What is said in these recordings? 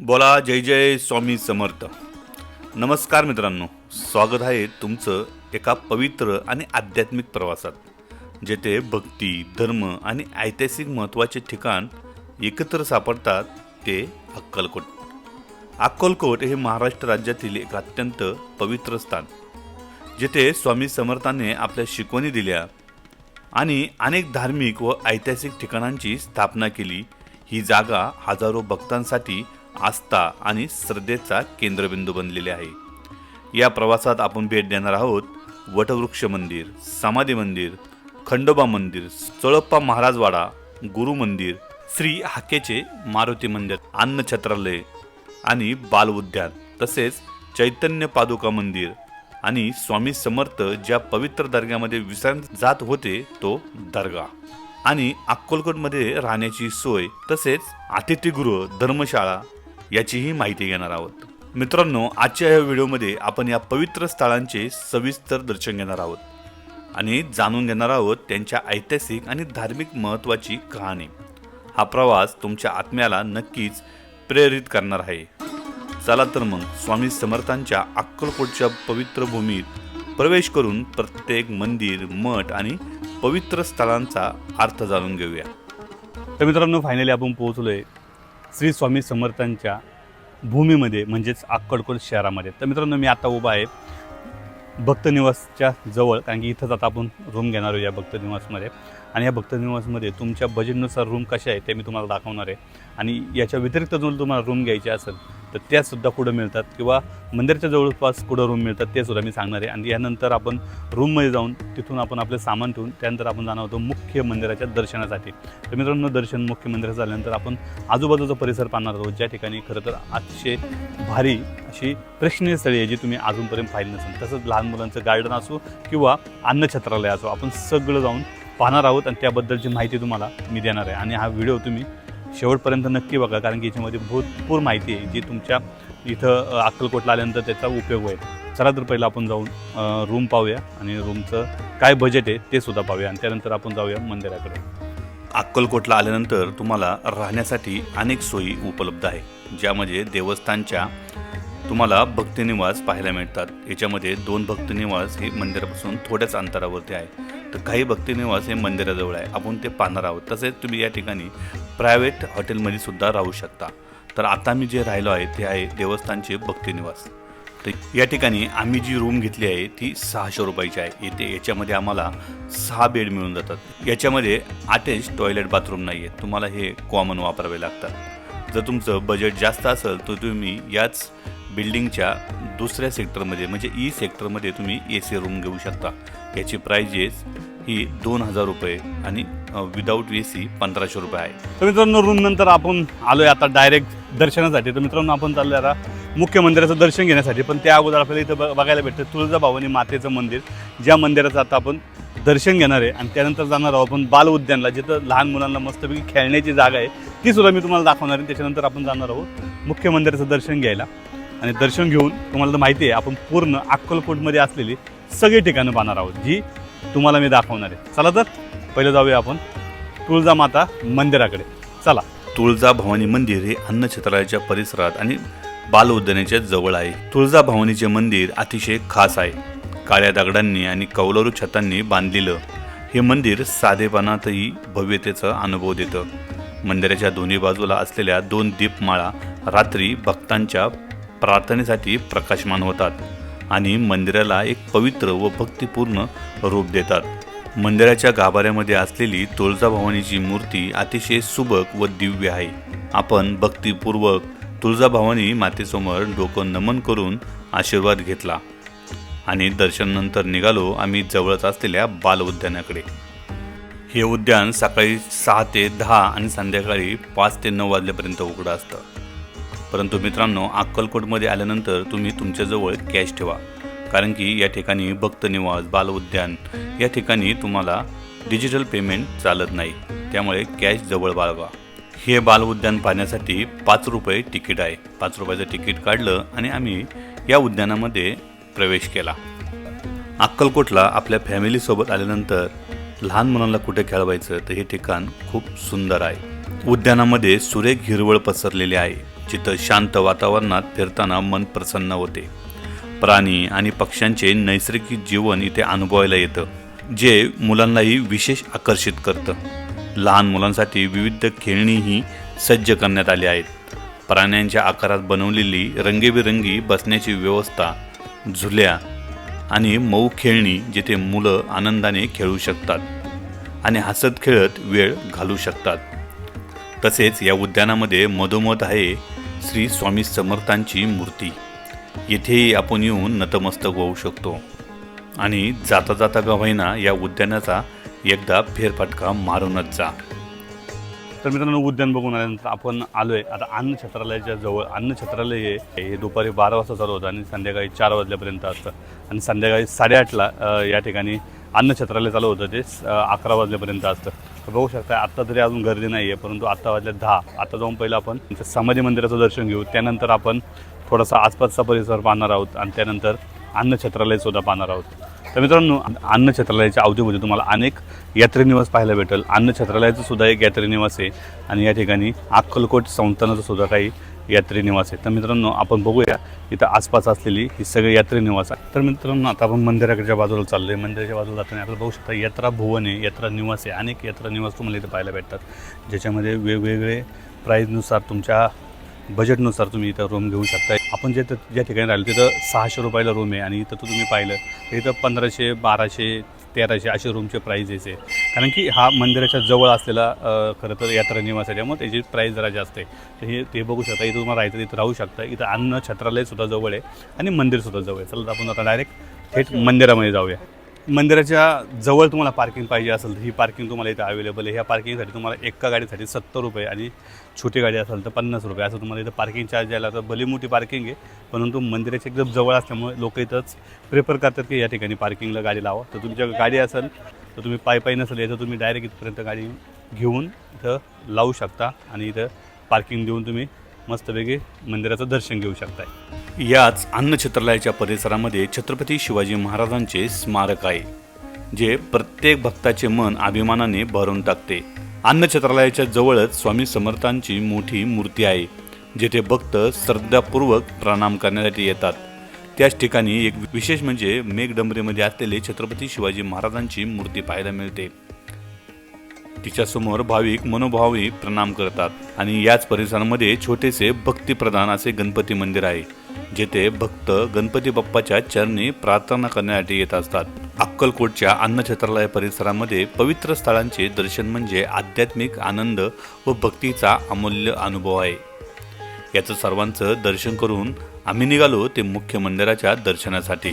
बोला जय जय स्वामी समर्थ. नमस्कार मित्रांनो स्वागत आहे तुमचं एका पवित्र आणि आध्यात्मिक प्रवासात जेथे भक्ती धर्म आणि ऐतिहासिक महत्त्वाचे ठिकाण एकत्र सापडतात ते अक्कलकोट. अक्कलकोट हे महाराष्ट्र राज्यातील एक अत्यंत पवित्र स्थान जेथे स्वामी समर्थाने आपल्या शिकवणी दिल्या आणि अनेक धार्मिक व ऐतिहासिक ठिकाणांची स्थापना केली. ही जागा हजारो भक्तांसाठी आस्था आणि श्रद्धेचा केंद्रबिंदू बनलेले आहे. या प्रवासात आपण भेट देणार आहोत वटवृक्ष मंदिर समाधी मंदिर खंडोबा मंदिर चोळप्पा महाराजवाडा गुरु मंदिर श्री हाकेचे मारुती मंदिर अन्न छत्रालय आणि बाल उद्यान तसेच चैतन्य पादुका मंदिर आणि स्वामी समर्थ ज्या पवित्र दर्ग्यामध्ये विश्रांत जात होते तो दर्गा. आणि अक्कलकोटमध्ये राहण्याची सोय तसेच अतिथीगृह धर्मशाळा याचीही माहिती घेणार आहोत. मित्रांनो आजच्या या व्हिडिओमध्ये आपण या पवित्र स्थळांचे सविस्तर दर्शन घेणार आहोत आणि जाणून घेणार आहोत त्यांच्या ऐतिहासिक आणि धार्मिक महत्त्वाची कहाणी. हा प्रवास तुमच्या आत्म्याला नक्कीच प्रेरित करणार आहे. चला तर मग स्वामी समर्थांच्या अक्कलकोटच्या पवित्र भूमीत प्रवेश करून प्रत्येक मंदिर मठ आणि पवित्र स्थळांचा अर्थ जाणून घेऊया. तर मित्रांनो फायनली आपण पोहोचलोय. श्री स्वामी समर्थांच्या भूमीमध्ये म्हणजेच अक्कलकोट शहरामध्ये. तर मित्रांनो मी आता उभा आहे भक्तनिवासच्या जवळ कारण की इथंच आता आपण रूम घेणार आहोत या भक्तनिवासमध्ये आणि या भक्त निवासमध्ये तुमच्या बजेटनुसार रूम कशा आहे ते मी तुम्हाला दाखवणार आहे. आणि याच्या व्यतिरिक्त जर तुम्हाला रूम घ्यायचे असेल तर त्यासुद्धा कुठं मिळतात? किंवा मंदिराच्या जवळपास कुठं रूम मिळतात ते सुद्धा मी सांगणार आहे. आणि यानंतर आपण रूममध्ये जाऊन तिथून आपण आपले सामान ठेवून त्यानंतर आपण जाणार होतो मुख्य मंदिराच्या दर्शनासाठी. तर मित्रांनो दर्शन मुख्य मंदिरात झाल्यानंतर आपण आजूबाजूचा परिसर पाहणार आहोत. ज्या ठिकाणी खरं तर अतिशय भारी अशी प्रेक्षणीय स्थळी आहे जी तुम्ही अजूनपर्यंत पाहिली नसेल. तसंच लहान मुलांचं गार्डन असो किंवा अन्नछत्रालय असो आपण सगळं जाऊन पाहणार आहोत आणि त्याबद्दलची माहिती तुम्हाला मी देणार आहे. आणि हा व्हिडिओ तुम्ही शेवटपर्यंत नक्की बघा कारण की याच्यामध्ये भरपूर माहिती आहे जी तुमच्या इथं अक्कलकोटला आल्यानंतर त्याचा उपयोग होईल. चला तर पहिलं आपण जाऊन रूम पाहूया आणि रूमचं काय बजेट आहे ते सुद्धा पाहूया आणि त्यानंतर आपण जाऊया मंदिराकडे. अक्कलकोटला आल्यानंतर तुम्हाला राहण्यासाठी अनेक सोयी उपलब्ध आहे ज्यामध्ये देवस्थानच्या तुम्हाला भक्तिनिवास पाहायला मिळतात. याच्यामध्ये दोन भक्तिनिवास हे मंदिरापासून थोड्याच अंतरावरती आहे तर काही भक्तिनिवास हे मंदिराजवळ आहे. आपण ते पाहणार आहोत. तसेच तुम्ही या ठिकाणी प्रायव्हेट हॉटेलमध्ये सुद्धा राहू शकता. तर आता मी जे राहिलो आहे ते आहे देवस्थानचे भक्तिनिवास. तर या ठिकाणी आम्ही जी रूम घेतली आहे ती सहाशे रुपयाची आहे. येथे याच्यामध्ये आम्हाला सहा बेड मिळून जातात. याच्यामध्ये अटॅच टॉयलेट बाथरूम नाही आहे तुम्हाला हे कॉमन वापरावे लागतात. जर तुमचं बजेट जास्त असेल तर तुम्ही याच बिल्डिंगच्या दुसऱ्या सेक्टरमध्ये म्हणजे e ई सेक्टरमध्ये तुम्ही ए सी रूम घेऊ शकता. याची प्राइजेस ही दोन हजार रुपये आणि विदाऊट ए सी पंधराशे रुपये आहे. तर मित्रांनो रूम नंतर आपण आलो आहे आता डायरेक्ट दर्शनासाठी. तर मित्रांनो आपण चाललो आता मुख्य मंदिराचं दर्शन घेण्यासाठी. पण त्या अगोदर आपल्याला इथं बघायला भेटतं तुळजाभवानी मातेचं मंदिर. ज्या मंदिराचं आता आपण दर्शन घेणार आहे आणि त्यानंतर जाणार आहोत आपण बाल उद्यानला जिथं लहान मुलांना मस्तपैकी खेळण्याची जागा आहे. ती सुद्धा मी तुम्हाला दाखवणार आहे. त्याच्यानंतर आपण जाणार आहोत मुख्य मंदिराचं दर्शन घ्यायला. आणि दर्शन घेऊन तुम्हाला तर माहिती आहे आपण पूर्ण अक्कलकोटमध्ये असलेली सगळी ठिकाणं पाहणार आहोत जी तुम्हाला मी दाखवणार आहे. चला तर पहिलं जाऊया आपण तुळजामाता मंदिराकडे. चला. तुळजा भवानी मंदिर हे अन्नछत्राच्या परिसरात आणि बाल उद्यानाच्या जवळ आहे. तुळजा भवानीचे मंदिर अतिशय खास आहे. काळ्या दगडांनी आणि कौलरू छतांनी बांधलेलं हे मंदिर साधेपणातही भव्यतेचा अनुभव देतं. मंदिराच्या दोन्ही बाजूला असलेल्या दोन दीपमाळा रात्री भक्तांच्या प्रार्थनेसाठी प्रकाशमान होतात. आणि मंदिराला एक पवित्र व भक्तिपूर्ण रूप देतात. मंदिराच्या गाभाऱ्यामध्ये असलेली तुळजाभवानीची मूर्ती अतिशय सुबक व दिव्य आहे. आपण भक्तिपूर्वक तुळजाभवानी मातेसमोर डोकं नमन करून आशीर्वाद घेतला आणि दर्शनानंतर निघालो आम्ही जवळच असलेल्या बाल उद्यानाकडे हे उद्यान सकाळी सहा ते दहा आणि संध्याकाळी पाच ते नऊ वाजल्यापर्यंत उघडं असतं. परंतु मित्रांनो अक्कलकोटमध्ये आल्यानंतर तुम्ही तुमच्याजवळ कॅश ठेवा. कारण की या ठिकाणी भक्तनिवास बाल उद्यान या ठिकाणी तुम्हाला डिजिटल पेमेंट चालत नाही. त्यामुळे कॅश जवळ बाळगा. हे बाल उद्यान पाहण्यासाठी पाच रुपये तिकीट आहे. पाच रुपयाचं तिकीट काढलं आणि आम्ही या उद्यानामध्ये प्रवेश केला. अक्कलकोटला आपल्या फॅमिलीसोबत आल्यानंतर लहान मुलांना कुठे खेळवायचं तर हे ठिकाण खूप सुंदर आहे. उद्यानामध्ये सुरेख हिरवळ पसरलेली आहे. जिथं शांत वातावरणात फिरताना मन प्रसन्न होते. प्राणी आणि पक्ष्यांचे नैसर्गिक जीवन इथे अनुभवायला येतं जे मुलांनाही विशेष आकर्षित करतं. लहान मुलांसाठी विविध खेळणीही सज्ज करण्यात आली आहेत. प्राण्यांच्या आकारात बनवलेली रंगीबेरंगी बसण्याची व्यवस्था झुल्या आणि मऊ खेळणी जिथे मुलं आनंदाने खेळू शकतात आणि हसत खेळत वेळ घालू शकतात. तसेच या उद्यानामध्ये मधोमध आहे श्री स्वामी समर्थांची मूर्ती. येथेही आपण येऊन नतमस्तक होऊ शकतो. आणि जाता जाता गव्हाईना या उद्यानाचा एकदा फेरफटका मारूनच जा. तर मित्रांनो उद्यान बघून आल्यानंतर आपण आलोय. आता अन्न छत्रालयाच्या जवळ अन्न छत्रालय हे दुपारी बारा वाजता चालू होतं आणि संध्याकाळी चार वाजल्यापर्यंत असतं. आणि संध्याकाळी साडेआठला या ठिकाणी अन्न छत्रालय चालू होतं. ते स- अकरा वाजल्यापर्यंत असतं. बघू शकता आत्ता तरी अजून गर्दी नाही आहे परंतु आत्ता वाजल्या दहा. आता जाऊन पहिलं आपण समाधी मंदिराचं दर्शन घेऊ. त्यानंतर आपण थोडासा आसपासचा परिसर पाहणार आहोत आणि त्यानंतर अन्नछत्रालयसुद्धा पाहणार आहोत. तर मित्रांनो अन्न छत्रालयाच्या अवतीभोवती तुम्हाला अनेक यात्रेनिवास पाहायला भेटेल. अन्न छत्रालयाचं सुद्धा एक यात्रेनिवास आहे आणि या ठिकाणी अक्कलकोट संस्थानाचं सुद्धा काही यात्री निवास आहे. तर मित्रांनो आपण बघूया इथं आसपास असलेली ही सगळी यात्री निवास आहे. तर मित्रांनो आता आपण मंदिराकडच्या बाजूला चाललो आहे मंदिराच्या बाजूला जाताना आपल्याला बघू शकता यात्रा भुवन आहे यात्रा निवास आहे. अनेक यात्रा निवास तुम्हाला इथे पाहायला भेटतात. ज्याच्यामध्ये वेगवेगळे प्राईजनुसार तुमच्या बजेटनुसार तुम्ही इथं रूम घेऊ शकता आपण जे ज्या ठिकाणी राहिलो तिथं सहाशे रुपयाला रूम आहे आणि इथं तुम्ही पाहिलं तर इथं पंधराशे बाराशे तेराशे असे रूमचे प्राईजेस आहे कारण की हा मंदिराच्या जवळ असलेला खरं तर यात्रा निवास आहे. त्यामुळे त्याची प्राईस जरा जास्त आहे. तर हे ते बघू शकता. इथं तुम्हाला राहायचं तिथं राहू शकता. इथं अन्न छत्रालयसुद्धा जवळ आहे आणि मंदिरसुद्धा जवळ आहे. चला आपण आता डायरेक्ट थेट मंदिरामध्ये जाऊया. मंदिराच्या जवळ तुम्हाला पार्किंग पाहिजे असेल तर ही पार्किंग तुम्हाला इथं अवेलेबल आहे. ह्या पार्किंगसाठी तुम्हाला एका गाडीसाठी सत्तर रुपये आणि छोटी गाडी असेल तर पन्नास रुपये. असं तुम्हाला इथं पार्किंग चार्ज यायला तर भली मोठी पार्किंग आहे परंतु मंदिराच्या एकदम जवळ असल्यामुळे लोक इथंच प्रेफर करतात की या ठिकाणी पार्किंगला गाडी लावा. तर तुमच्या गाडी असेल तर तुम्ही पायी पायी नसेल याचं तुम्ही डायरेक्ट इथपर्यंत गाडी घेऊन इथं लावू शकता आणि इथं पार्किंग देऊन तुम्ही मस्तपैकी मंदिराचं दर्शन घेऊ शकताय. याच अन्नछत्रालयाच्या परिसरामध्ये छत्रपती शिवाजी महाराजांचे स्मारक आहे जे प्रत्येक भक्ताचे मन अभिमानाने भरून टाकते. अन्नछत्रालयाच्या जवळच स्वामी समर्थांची मोठी मूर्ती आहे जेथे भक्त श्रद्धापूर्वक प्रणाम करण्यासाठी येतात. त्याच ठिकाणी एक विशेष म्हणजे मेघडंबरीमध्ये असलेले छत्रपती शिवाजी महाराजांची मूर्ती पाहायला मिळते. तिच्यासमोर भाविक मनोभावी प्रणाम करतात आणि याच परिसरामध्ये छोटेसे भक्तिप्रधान असे गणपती मंदिर आहे जेथे भक्त गणपती बाप्पाच्या चरणी प्रार्थना करण्यासाठी येत असतात. अक्कलकोटच्या अन्नछत्रालय परिसरामध्ये पवित्र स्थळांचे दर्शन म्हणजे आध्यात्मिक आनंद व भक्तीचा अमूल्य अनुभव आहे. याचं सर्वांचं दर्शन करून आम्ही निघालो ते मुख्य मंदिराच्या दर्शनासाठी.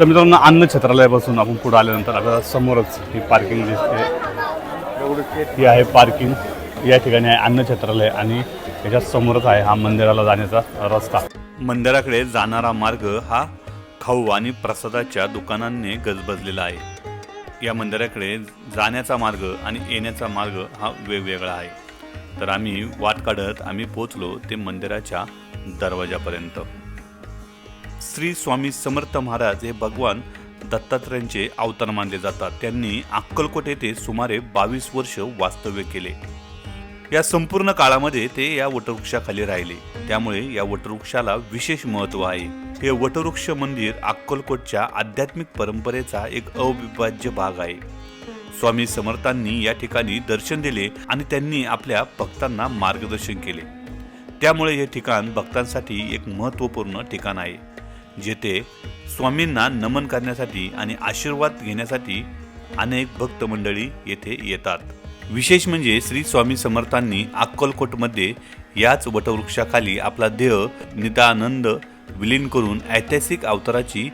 तर मित्रांनो अन्न छत्रालयापासून आपण पुढे आल्यानंतर आता समोरच ही पार्किंग दिसते. ही आहे पार्किंग. या ठिकाणी आहे अन्न छत्रालय आणि याच्या समोरच आहे हा मंदिराला जाण्याचा रस्ता. मंदिराकडे जाणारा मार्ग हा खाऊ आणि प्रसादाच्या दुकानांनी गजबजलेला आहे. या मंदिराकडे जाण्याचा मार्ग आणि येण्याचा मार्ग हा वेगवेगळा आहे. तर आम्ही वाट काढत आम्ही पोचलो ते मंदिराच्या दरवाजापर्यंत. श्री स्वामी समर्थ महाराज हे भगवान दत्तात्रयांचे अवतार मानले जातात. त्यांनी अक्कलकोट येथे सुमारे बावीस वर्ष वास्तव्य केले. या संपूर्ण काळामध्ये ते या वटवृक्षाखाली राहिले. त्यामुळे या वटवृक्षाला विशेष महत्त्व आहे. हे वटवृक्ष मंदिर अक्कलकोटच्या आध्यात्मिक परंपरेचा एक अविभाज्य भाग आहे. स्वामी समर्थांनी या ठिकाणी दर्शन दिले आणि त्यांनी आपल्या भक्तांना मार्गदर्शन केले. त्यामुळे हे ठिकाण भक्तांसाठी एक महत्त्वपूर्ण ठिकाण आहे. जेथे स्वामींना नमन करण्यासाठी आणि आशीर्वाद घेण्यासाठी अनेक भक्त मंडळी येथे येतात. विशेष म्हणजे श्री स्वामी समर्थांनी अक्कलकोटमध्ये याच वटवृक्षाखाली आपला देह निदानंद विलीन करून ऐतिहासिक अवताराची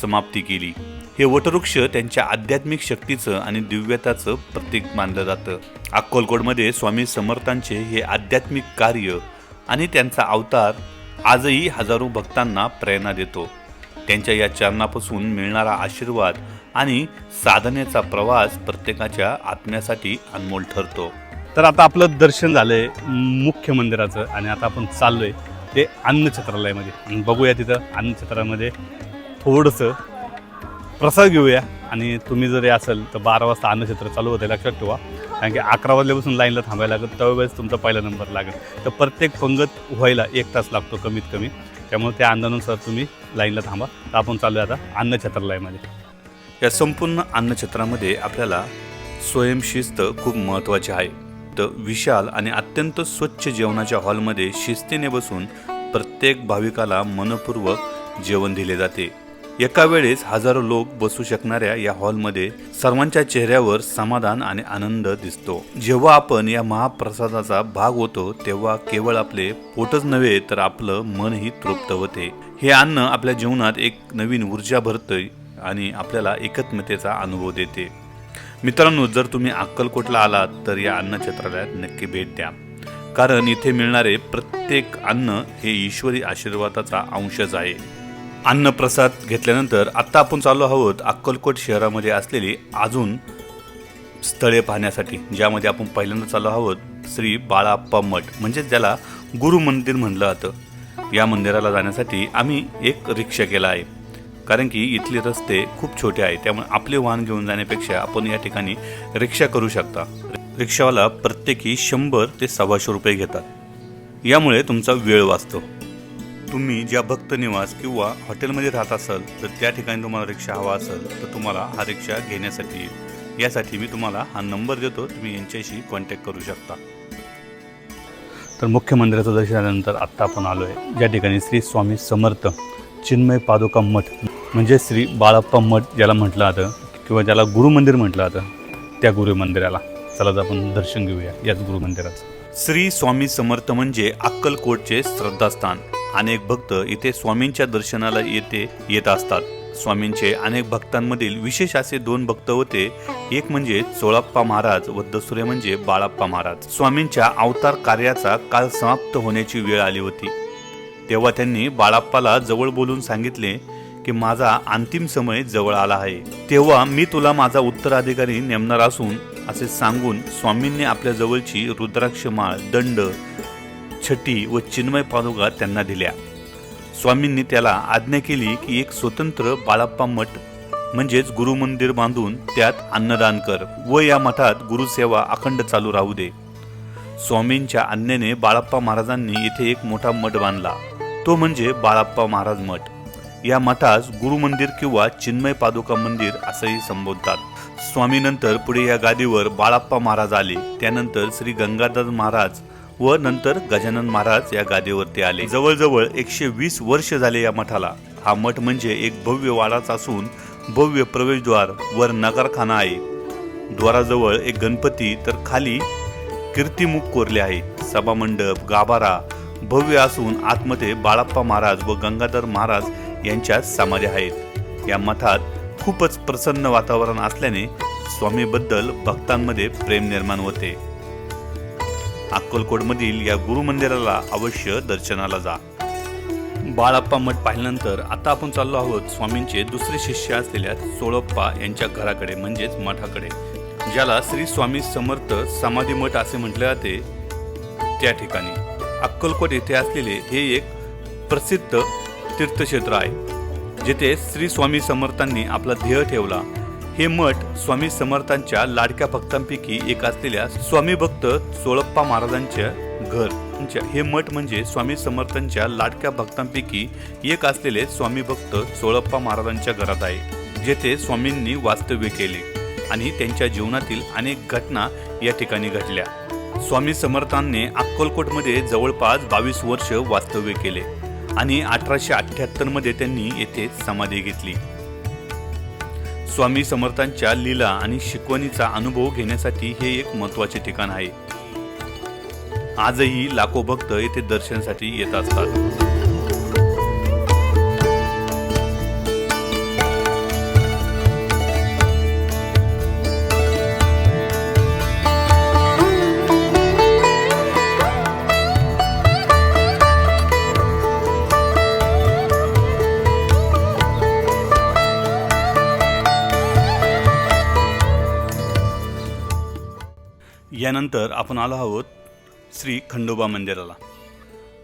समाप्ती केली. हे वटवृक्ष त्यांच्या आध्यात्मिक शक्तीचं आणि दिव्यताचं प्रतीक मानलं जातं. अक्कलकोटमध्ये स्वामी समर्थांचे हे आध्यात्मिक कार्य आणि त्यांचा अवतार आजही हजारो भक्तांना प्रेरणा देतो. त्यांच्या या चरणापासून मिळणारा आशीर्वाद आणि साधनेचा प्रवास प्रत्येकाच्या आत्म्यासाठी अनमोल ठरतो. तर आता आपलं दर्शन झालंय मुख्य मंदिराचं आणि आता आपण चाललोय ते अन्नछत्रालयामध्ये. आणि बघूया तिथं अन्नछत्रामध्ये थोडंसं प्रसाद घेऊया. आणि तुम्ही जरी असेल तर बारा वाजता अन्नछत्र चालू होते लक्षात ठेवा. कारण की अकरा वाजल्यापासून लाईनला थांबायला लागत त्यावेळेस तुमचा पहिला नंबर लागेल. तर प्रत्येक पंगत व्हायला एक तास लागतो कमीत कमी. त्यामुळे त्या अंदानुसार तुम्ही लाईनला थांबा. तर आपण चालू आहे आता अन्नछत्रालयामध्ये या संपूर्ण अन्नक्षेत्रामध्ये आपल्याला स्वयंशिस्त खूप महत्त्वाची आहे. तर विशाल आणि अत्यंत स्वच्छ जेवणाच्या हॉलमध्ये शिस्तीने बसून प्रत्येक भाविकाला मनपूर्वक जेवण दिले जाते. एका वेळेस हजारो लोक बसू शकणाऱ्या या हॉलमध्ये सर्वांच्या चेहऱ्यावर समाधान आणि आनंद दिसतो. जेव्हा आपण या महाप्रसादाचा भाग होतो तेव्हा केवळ आपले पोटच नव्हे तर आपलं मनही तृप्त होते. हे अन्न आपल्या जीवनात एक नवीन ऊर्जा भरते आणि आपल्याला एकत्मतेचा अनुभव देते. मित्रांनो जर तुम्ही अक्कलकोटला आलात तर या अन्नछत्रालयात नक्की भेट द्या. कारण इथे मिळणारे प्रत्येक अन्न हे ईश्वरी आशीर्वादाचा अंशच आहे. अन्नप्रसाद घेतल्यानंतर आत्ता आपण चाललो आहोत अक्कलकोट शहरामध्ये असलेली अजून स्थळे पाहण्यासाठी ज्यामध्ये आपण पहिल्यांदा चाललो आहोत श्री बाळाप्पा मठ. म्हणजे ज्याला गुरु मंदिर म्हणलं जातं. या मंदिराला जाण्यासाठी आम्ही एक रिक्षा केला आहे. कारण की इथले रस्ते खूप छोटे आहेत. त्यामुळे आपले वाहन घेऊन जाण्यापेक्षा आपण या ठिकाणी रिक्षा करू शकता. रिक्षावाला प्रत्येकी शंभर ते सव्वाशे रुपये घेतात. यामुळे तुमचा वेळ वाचतो. तुम्ही ज्या भक्त निवास किंवा हॉटेलमध्ये राहत असाल तर त्या ठिकाणी तुम्हाला रिक्षा हवा असेल तर तुम्हाला हा रिक्षा घेण्यासाठी येईल. यासाठी मी तुम्हाला हा नंबर देतो तुम्ही यांच्याशी कॉन्टॅक्ट करू शकता. तर मुख्य मंदिराचं दर्शनानंतर आत्ता आपण आलो आहे ज्या ठिकाणी श्री स्वामी समर्थ चिन्मय पादुका मठ म्हणजे श्री बाळाप्पा मठ ज्याला म्हटलं जातं किंवा ज्याला गुरुमंदिर म्हटलं जातं त्या गुरु मंदिराला. चला तर आपण दर्शन घेऊया याच गुरुमंदिराचं श्री स्वामी समर्थ म्हणजे अक्कलकोटचे श्रद्धास्थान. अनेक भक्त इथे स्वामींच्या दर्शनाला येते येत असतात. स्वामींचे अनेक भक्तांमधील विशेष असे दोन भक्त होते. एक म्हणजे चोळाप्पा महाराज व दुसरे म्हणजे बाळाप्पा महाराज. स्वामींच्या अवतार कार्याचा काल समाप्त होण्याची वेळ आली होती. तेव्हा त्यांनी बाळाप्पाला जवळ बोलून सांगितले की माझा अंतिम समय जवळ आला आहे. तेव्हा मी तुला माझा उत्तराधिकारी नेमणार असून असे सांगून स्वामींनी आपल्या जवळची रुद्राक्ष माळ दंड छटी व चिन्मय पादुका त्यांना दिल्या. स्वामींनी त्याला आज्ञा केली की एक स्वतंत्र बाळाप्पा मठ म्हणजेच गुरु मंदिर बांधून त्यात अन्नदान कर व या मठात गुरुसेवा अखंड चालू राहू दे. स्वामींच्या आज्ञेने बाळाप्पा महाराजांनी इथे एक मोठा मठ बांधला. तो म्हणजे बाळाप्पा महाराज मठ. या मठास गुरु मंदिर किंवा चिन्मय पादुका मंदिर असंही संबोधतात. स्वामीनंतर पुढे या गादीवर बाळाप्पा महाराज आले. त्यानंतर श्री गंगाधर महाराज व नंतर गजानन महाराज या गादीवरती आले. जवळजवळ एकशे वीस वर्ष झाले या मठाला. हा मठ म्हणजे एक भव्य वाडाच असून भव्य प्रवेशद्वार वर नगरखाना आहे. द्वाराजवळ एक गणपती तर खाली कीर्तिमुख कोरले आहे सभामंडप गाभारा भव्य असून आतमध्ये बाळाप्पा महाराज व गंगाधर महाराज यांच्या समाधी आहेत. या मठात खूपच प्रसन्न वातावरण असल्याने स्वामीबद्दल भक्तांमध्ये प्रेम निर्माण होते. अक्कलकोटमधील या गुरु मंदिराला अवश्य दर्शनाला जा. बाळाप्पा मठ पाहिल्यानंतर आता आपण चाललो आहोत स्वामींचे दुसरे शिष्य असलेल्या सोळप्पा यांच्या घराकडे म्हणजेच मठाकडे ज्याला श्री स्वामी समर्थ समाधी मठ असे म्हटले जाते त्या ठिकाणी. अक्कलकोट येथे असलेले हे एक प्रसिद्ध तीर्थक्षेत्र आहे जिथे श्री स्वामी समर्थांनी आपला ध्येय ठेवला. हे मठ स्वामी समर्थांच्या लाडक्या भक्तांपैकी एक असलेल्या स्वामी भक्त सोळप्पा महाराजांच्या घर. हे मठ म्हणजे स्वामी समर्थांच्या लाडक्या भक्तांपैकी एक असलेले स्वामी भक्त सोळप्पा महाराजांच्या घरात आहे जेथे स्वामींनी वास्तव्य केले आणि त्यांच्या जीवनातील अनेक घटना या ठिकाणी घडल्या. स्वामी समर्थांनी अक्कलकोटमध्ये जवळपास बावीस वर्ष वास्तव्य केले आणि अठराशे अठ्ठ्याहत्तरमध्ये त्यांनी येथे समाधी घेतली. स्वामी समर्थांच्या लीला आणि शिकवणीचा अनुभव घेण्यासाठी हे एक महत्त्वाचे ठिकाण आहे. आजही लाखो भक्त येथे दर्शनासाठी येत असतात. यानंतर आपण आलो आहोत श्री खंडोबा मंदिराला.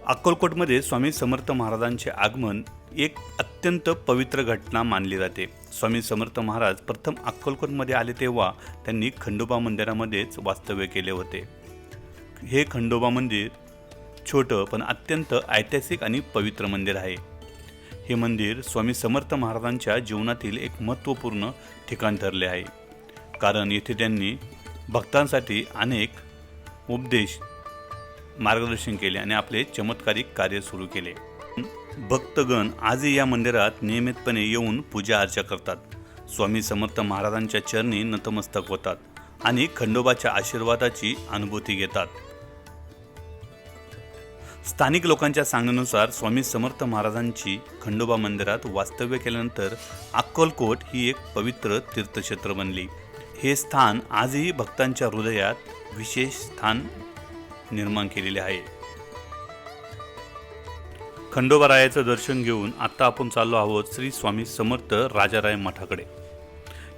अक्कलकोटमध्ये स्वामी समर्थ महाराजांचे आगमन एक अत्यंत पवित्र घटना मानली जाते. स्वामी समर्थ महाराज प्रथम अक्कलकोटमध्ये आले तेव्हा त्यांनी खंडोबा मंदिरामध्येच वास्तव्य केले होते. हे खंडोबा मंदिर छोटं पण अत्यंत ऐतिहासिक आणि पवित्र मंदिर आहे. हे मंदिर स्वामी समर्थ महाराजांच्या जीवनातील एक महत्त्वपूर्ण ठिकाण ठरले आहे. कारण येथे त्यांनी भक्तांसाठी अनेक उपदेश मार्गदर्शन केले आणि आपले चमत्कारिक कार्य सुरू केले. भक्तगण आजही या मंदिरात नियमितपणे येऊन पूजा अर्चा करतात. स्वामी समर्थ महाराजांच्या चरणी नतमस्तक होतात आणि खंडोबाच्या आशीर्वादाची अनुभूती घेतात. स्थानिक लोकांच्या सांगण्यानुसार स्वामी समर्थ महाराजांची खंडोबा मंदिरात वास्तव्य केल्यानंतर अक्कलकोट ही एक पवित्र तीर्थक्षेत्र बनली. हे स्थान आजही भक्तांच्या हृदयात विशेष स्थान निर्माण केलेले आहे. खंडोबारायाचं दर्शन घेऊन आत्ता आपण चाललो आहोत श्री स्वामी समर्थ राजाराय मठाकडे.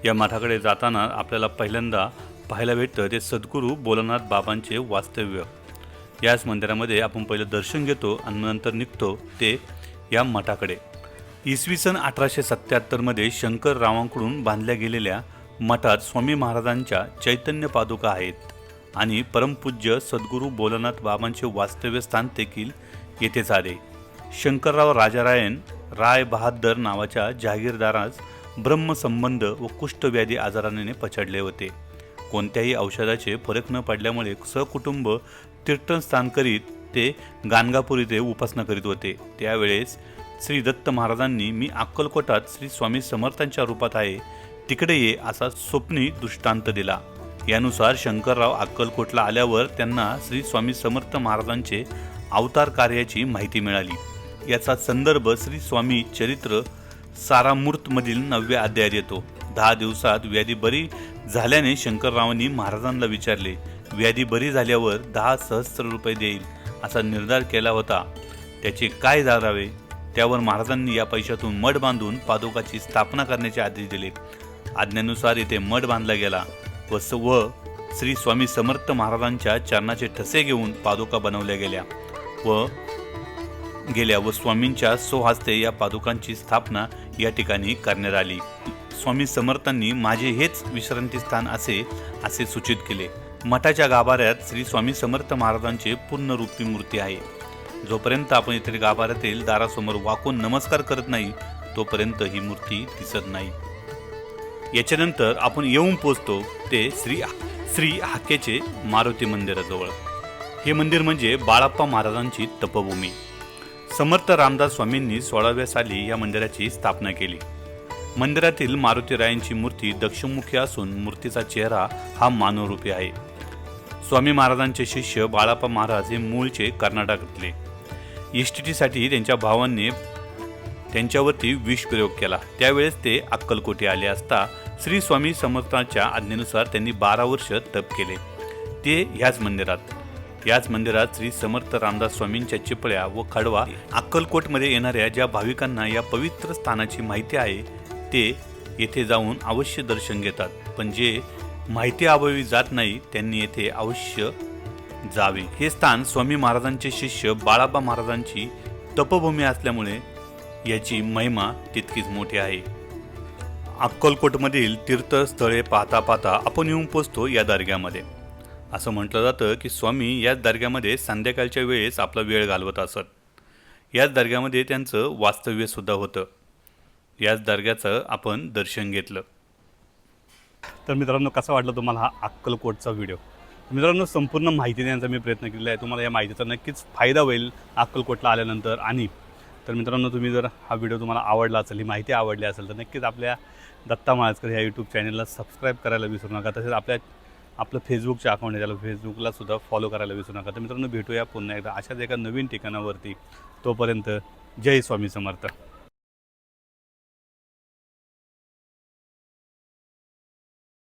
या मठाकडे जाताना आपल्याला पहिल्यांदा पाहायला भेटतं ते सद्गुरू बोलनाथ बाबांचे वास्तव्य. याच मंदिरामध्ये आपण पहिलं दर्शन घेतो आणि नंतर निघतो ते या मठाकडे. इसवी सन अठराशे सत्त्याहत्तरमध्ये शंकर रावांकडून बांधल्या गेलेल्या मठात स्वामी महाराजांच्या चैतन्य पादुका आहेत आणि परमपूज्य सद्गुरू बोलनाथ बाबांचे वास्तव्य स्थान देखील येथेच आले शंकरराव राजारायन राय बहादर नावाच्या जहागीरदारास ब्रह्मसंबंध व कुष्ठव्याधी आजाराने पछाडले होते. कोणत्याही औषधाचे फरक न पडल्यामुळे सहकुटुंब तीर्थस्थान करीत ते गाणगापूर येथे उपासना करीत होते. त्यावेळेस श्री दत्त महाराजांनी मी अक्कलकोटात श्री स्वामी समर्थांच्या रूपात आहे तिकडे ये असा स्वप्नी दृष्टांत दिला. यानुसार शंकरराव अक्कलकोटला आल्यावर त्यांना श्री स्वामी समर्थ महाराजांचे अवतार कार्याची माहिती मिळाली. याचा संदर्भ श्री स्वामी चरित्र सारामूर्तमधील नवव्या अध्यायात येतो. दहा दिवसात व्याधी बरी झाल्याने शंकररावांनी महाराजांना विचारले व्याधी बरी झाल्यावर दहा सहस्त्र रुपये देईल असा निर्धार केला होता. त्याचे काय धारावे त्यावर महाराजांनी या पैशातून मठ बांधून पादुकाची स्थापना करण्याचे आदेश दिले. आज्ञेनुसार येथे मठ बांधला गेला व व श्री स्वामी समर्थ महाराजांच्या चरणाचे ठसे घेऊन पादुका बनवल्या गेल्या व गेल्या व स्वामींच्या सोहस्ते या पादुकांची स्थापना या ठिकाणी करण्यात आली. स्वामी समर्थांनी माझे हेच विश्रांती स्थान असे असे सूचित केले. मठाच्या गाभाऱ्यात श्री स्वामी समर्थ महाराजांचे पूर्ण रूपी मूर्ती आहे. जोपर्यंत आपण इथे गाभाऱ्यातील दारासमोर वाकून नमस्कार करत नाही तोपर्यंत ही मूर्ती दिसत नाही. याच्यानंतर आपण येऊन पोचतो ते श्री श्री हाकेचे मारुती मंदिराजवळ. हे मंदिर म्हणजे बाळाप्पा महाराजांची तपभूमी. समर्थ रामदास स्वामींनी सोळाव्या साली या मंदिराची स्थापना केली. मंदिरातील मारुतीरायांची मूर्ती दक्षिणमुखी असून मूर्तीचा चेहरा हा मानवरूपी आहे. स्वामी महाराजांचे शिष्य बाळाप्पा महाराज हे मूळचे कर्नाटकातले. इष्टिटीसाठी त्यांच्या भावांनी त्यांच्यावरती विष प्रयोग केला. त्यावेळेस ते अक्कलकोटी आले असता श्री स्वामी समर्थांच्या आज्ञेनुसार त्यांनी बारा वर्ष तप केले. ते ह्याच मंदिरात. याच मंदिरात श्री समर्थ रामदास स्वामींच्या चिपळ्या व खडवा अक्कलकोटमध्ये येणाऱ्या ज्या भाविकांना या पवित्र स्थानाची माहिती आहे ते येथे जाऊन अवश्य दर्शन घेतात. पण जे माहिती अभावी जात नाही त्यांनी येथे अवश्य जावे. हे स्थान स्वामी महाराजांचे शिष्य बाळाबा महाराजांची तपभूमी असल्यामुळे याची महिमा तितकीच मोठी आहे. अक्कलकोटमधील तीर्थस्थळे पाहता पाहता आपण येऊन पोचतो या दर्ग्यामध्ये. असं म्हटलं जातं की स्वामी याच दर्ग्यामध्ये संध्याकाळच्या वेळेस आपला वेळ घालवत असत. याच दर्ग्यामध्ये त्यांचं वास्तव्यसुद्धा होतं. याच दर्ग्याचं आपण दर्शन घेतलं. तर मित्रांनो कसा वाटला तुम्हाला हा अक्कलकोटचा व्हिडिओ? मित्रांनो संपूर्ण माहिती देण्याचा मी प्रयत्न केलेला आहे. तुम्हाला या माहितीचा नक्कीच फायदा होईल अक्कलकोटला आल्यानंतर आणि तर मित्रांनो तुम्ही जर हा व्हिडिओ तुम्हाला आवडला असेल ही माहिती आवडली असेल तर नक्कीच आपल्या दत्ता माळजकर ह्या यूट्यूब चॅनलला सबस्क्राईब करायला विसरू नका. तसेच आपल्या आपलं फेसबुकच्या अकाउंट आहे त्याला फेसबुकला सुद्धा फॉलो करायला विसरू नका. तर मित्रांनो भेटूया पुन्हा एकदा अशाच एका नवीन ठिकाणावरती. तोपर्यंत जय स्वामी समर्थ.